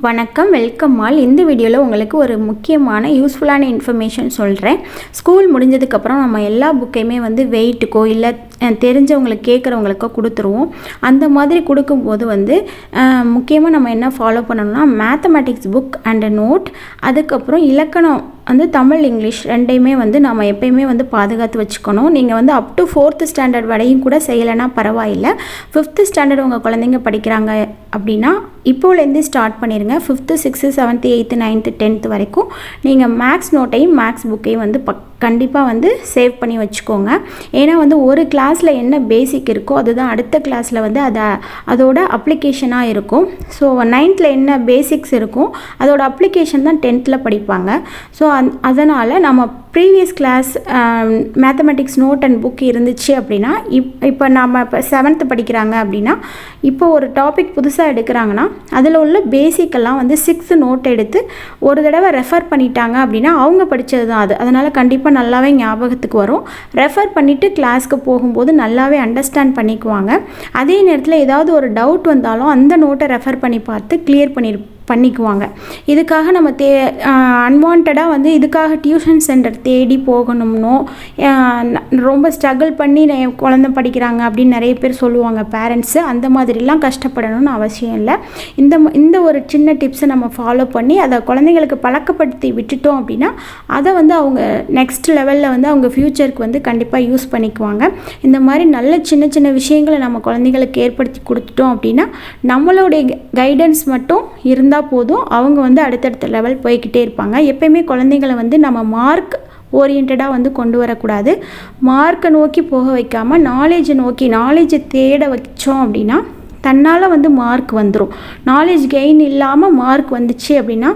வணக்கம் welcome all இந்த வீடியோவில் உங்களுக்கு ஒரு முக்கியமான யூஸ்ஃபுல்லான இன்ஃபர்மேஷன் சொல்கிறேன் ஸ்கூல் முடிஞ்சதுக்கப்புறம் நம்ம எல்லா புக்கையுமே வந்து வெயிட்டுக்கோ இல்லை தெரிஞ்சவங்களுக்கு கேட்குறவங்களுக்கோ கொடுத்துருவோம். அந்த மாதிரி கொடுக்கும்போது வந்து முக்கியமாக நம்ம என்ன ஃபாலோ பண்ணணும்னா மேத்தமெட்டிக்ஸ் புக் அண்ட் நோட் அதுக்கப்புறம் இலக்கணம் வந்து தமிழ் இங்கிலீஷ் ரெண்டையுமே வந்து நம்ம எப்பயுமே வந்து பாதுகாத்து வச்சுக்கணும். நீங்கள் வந்து அப் டு ஃபோர்த்து ஸ்டாண்டர்ட் வரையும் கூட செய்யலைன்னா பரவாயில்லை. ஃபிஃப்த்து ஸ்டாண்டர்ட் உங்கள் குழந்தைங்க படிக்கிறாங்க அப்படின்னா இப்போலேருந்து ஸ்டார்ட் பண்ணிடுங்க fifth sixth seventh eighth ninth tenth வரைக்கும் நீங்கள் மேக்ஸ் நோட்டையும் மேக்ஸ் புக்கையும் வந்து பக் கண்டிப்பாக வந்து சேவ் பண்ணி வச்சுக்கோங்க. ஏன்னா வந்து ஒரு கிளாஸில் என்ன பேசிக் இருக்கோ அதுதான் அடுத்த கிளாஸில் வந்து அதை அதோட அப்ளிகேஷனாக இருக்கும். ஸோ நைன்த்தில் என்ன பேசிக்ஸ் இருக்கும் அதோட அப்ளிகேஷன் தான் டென்த்தில் படிப்பாங்க. ஸோ அந் அதனால் நம்ம previous class mathematics note and book இருந்துச்சு அப்படின்னா இப் இப்போ நம்ம இப்போ செவன்த்து படிக்கிறாங்க அப்படின்னா இப்போ ஒரு டாபிக் புதுசாக எடுக்கிறாங்கன்னா அதில் உள்ள பேசிக்கெல்லாம் வந்து சிக்ஸ்த்து நோட் எடுத்து ஒரு தடவை ரெஃபர் பண்ணிட்டாங்க அப்படின்னா அவங்க படித்தது தான் அது. அதனால் கண்டிப்பாக நல்லாவே ஞாபகத்துக்கு வரும். ரெஃபர் பண்ணிவிட்டு கிளாஸ்க்கு போகும்போது நல்லாவே அண்டர்ஸ்டாண்ட் பண்ணிக்குவாங்க. அதே நேரத்தில் ஏதாவது ஒரு டவுட் வந்தாலும் அந்த நோட்டை ரெஃபர் பண்ணி பார்த்து கிளியர் பண்ணி பண்ணிக்குவாங்க. இதுக்காக நம்ம தே அன்வான்டாக வந்து இதுக்காக டியூஷன் சென்டர் தேடி போகணும்னோ ரொம்ப ஸ்ட்ரகிள் பண்ணி என் குழந்தை படிக்கிறாங்க அப்படின்னு நிறைய பேர் சொல்லுவாங்க பேரண்ட்ஸு அந்த மாதிரிலாம் கஷ்டப்படணும்னு அவசியம் இல்லை. இந்த ம- இந்த ஒரு சின்ன டிப்ஸை நம்ம ஃபாலோ பண்ணி அதை குழந்தைங்களுக்கு பழக்கப்படுத்தி விட்டுட்டோம் அப்படின்னா அதை வந்து அவங்க நெக்ஸ்ட் லெவலில் வந்து அவங்க ஃப்யூச்சருக்கு வந்து கண்டிப்பாக யூஸ் பண்ணிக்குவாங்க. இந்த மாதிரி நல்ல சின்ன சின்ன விஷயங்களை நம்ம குழந்தைங்களுக்கு ஏற்படுத்தி கொடுத்துட்டோம் அப்படின்னா நம்மளுடைய கைடன்ஸ் மட்டும் இருந்தால் போதும் அவங்க வந்து அடுத்தடுத்த லெவல் போய்க்கிட்டே இருப்பாங்க. எப்பயுமே குழந்தைங்களை வந்து நம்ம மார்க் ஓரியன்டாக வந்து கொண்டு வரக்கூடாது. மார்க்கை நோக்கி போக வைக்காமல் நாலேஜை நோக்கி நாலேஜை தேட வச்சோம் அப்படின்னா தன்னால் வந்து மார்க் வந்துடும் நாலேஜ் கெயின் இல்லாமல் மார்க் வந்துச்சு அப்படின்னா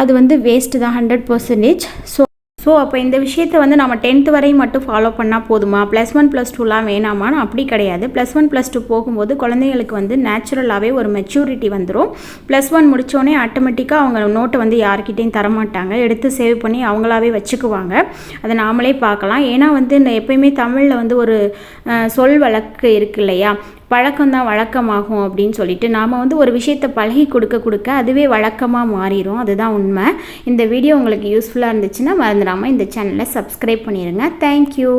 அது வந்து வேஸ்ட்டு தான் ஹண்ட்ரட் பர்சன்டேஜ் ஸோ ஸோ அப்போ இந்த விஷயத்தை வந்து நம்ம டென்த்து வரையும் மட்டும் ஃபாலோ பண்ணால் போதுமா? ப்ளஸ் ஒன் ப்ளஸ் டூலாம் வேணாமான்னு அப்படி கிடையாது. ப்ளஸ் ஒன் ப்ளஸ் டூ போகும்போது குழந்தைங்களுக்கு வந்து நேச்சுரலாகவே ஒரு மெச்சூரிட்டி வந்துடும் ப்ளஸ் ஒன் முடித்தோடனே ஆட்டோமேட்டிக்காக அவங்க நோட்டை வந்து யார்கிட்டையும் தரமாட்டாங்க. எடுத்து சேவ் பண்ணி அவங்களாவே வச்சுக்குவாங்க. அதை நாமளே பார்க்கலாம். ஏன்னா வந்து இந்த எப்பயுமே தமிழில் வந்து ஒரு சொல் வழக்கு இருக்கு இல்லையா? பழக்கம்தான் வழக்கமாகும் அப்படின்னு சொல்லிட்டு நாம் வந்து ஒரு விஷயத்தை பழகி கொடுக்க கொடுக்க அதுவே வழக்கமாக மாறிடும் அதுதான் உண்மை. இந்த வீடியோ உங்களுக்கு யூஸ்ஃபுல்லாக இருந்துச்சுன்னா மறந்துடாமல் இந்த சேனலை சப்ஸ்கிரைப் பண்ணிடுங்க தேங்க்யூ